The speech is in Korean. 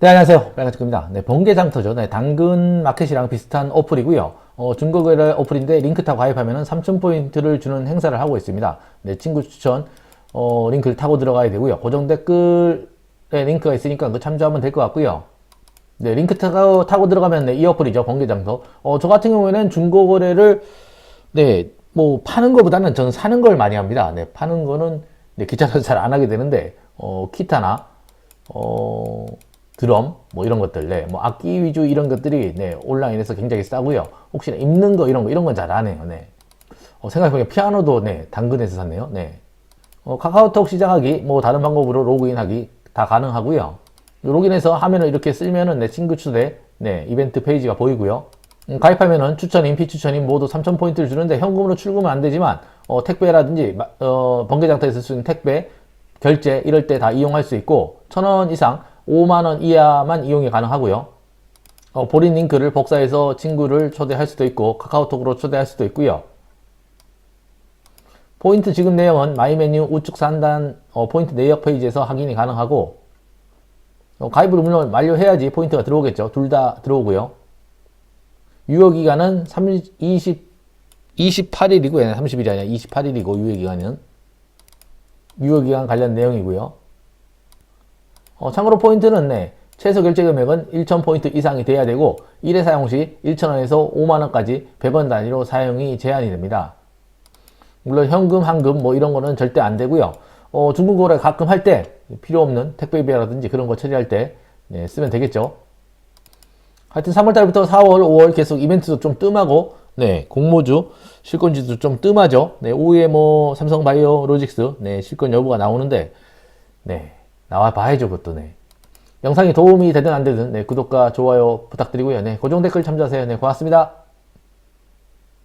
네, 안녕하세요. 빨간색입니다. 네, 번개장터죠. 네, 당근 마켓이랑 비슷한 어플이고요. 어, 중고거래 어플인데 링크 타고 가입하면 3,000포인트를 주는 행사를 하고 있습니다. 네, 친구 추천, 어, 링크를 타고 들어가야 되고요. 고정 댓글에 링크가 있으니까 그 참조하면 될 것 같고요. 네, 링크 타고, 타고 들어가면 네, 이 어플이죠. 번개장터. 어, 저 같은 경우에는 중고거래를 네, 뭐 파는 것보다는 저는 사는 걸 많이 합니다. 네, 파는 거는 네, 귀찮아서 잘 안 하게 되는데 어, 기타나 어, 드럼 뭐 이런 것들, 네, 뭐 악기 위주 이런 것들이 네, 온라인에서 굉장히 싸고요. 혹시나 입는 거 이런 거 이런 건 잘 안 해요. 네. 어, 생각해보니까 피아노도 네, 당근에서 샀네요. 네. 어, 카카오톡 시작하기, 뭐 다른 방법으로 로그인하기 다 가능하고요. 로그인해서 화면을 이렇게 쓰면은 내 친구 초대, 네, 이벤트 페이지가 보이고요. 음, 가입하면은 추천인, 피추천인 모두 3,000포인트를 주는데 현금으로 출금은 안 되지만 어, 택배라든지 마- 어, 번개장터에 쓸수 있는 택배, 결제 이럴 때 다 이용할 수 있고 1,000원 이상, 5만원 이하만 이용이 가능하고요. 어, 본인 링크를 복사해서 친구를 초대할 수도 있고 카카오톡으로 초대할 수도 있고요. 포인트 지급 내역은 마이 메뉴 우측 상단 어, 포인트 내역 페이지에서 확인이 가능하고 어, 가입을 물론 완료해야지 포인트가 들어오겠죠. 둘 다 들어오고요. 유효 기간은 30, 20, 28일이고요. 30일이 아니라 28일이고 유효 기간은 유효 기간 관련 내용이고요. 어, 참고로 포인트는 네, 최소 결제 금액은 1,000포인트 이상이 돼야 되고 1회 사용 시 1,000원에서 5만원까지 100원 단위로 사용이 제한이 됩니다. 물론 현금, 환금 뭐 이런 거는 절대 안 되고요. 어, 중국어래 가끔 할 때 필요 없는 택배비라든지 그런 거 처리할 때 네, 쓰면 되겠죠. 하여튼 3월달부터 4월, 5월 계속 이벤트도 좀 뜸하고 네 공모주 실권주도 좀 뜸하죠. 네 오후에 뭐 삼성바이오 로직스 네 실권 여부가 나오는데 네 나와 봐야죠 그것도 네 영상이 도움이 되든 안 되든 네 구독과 좋아요 부탁드리고요. 네 고정 댓글 참조하세요. 네 고맙습니다.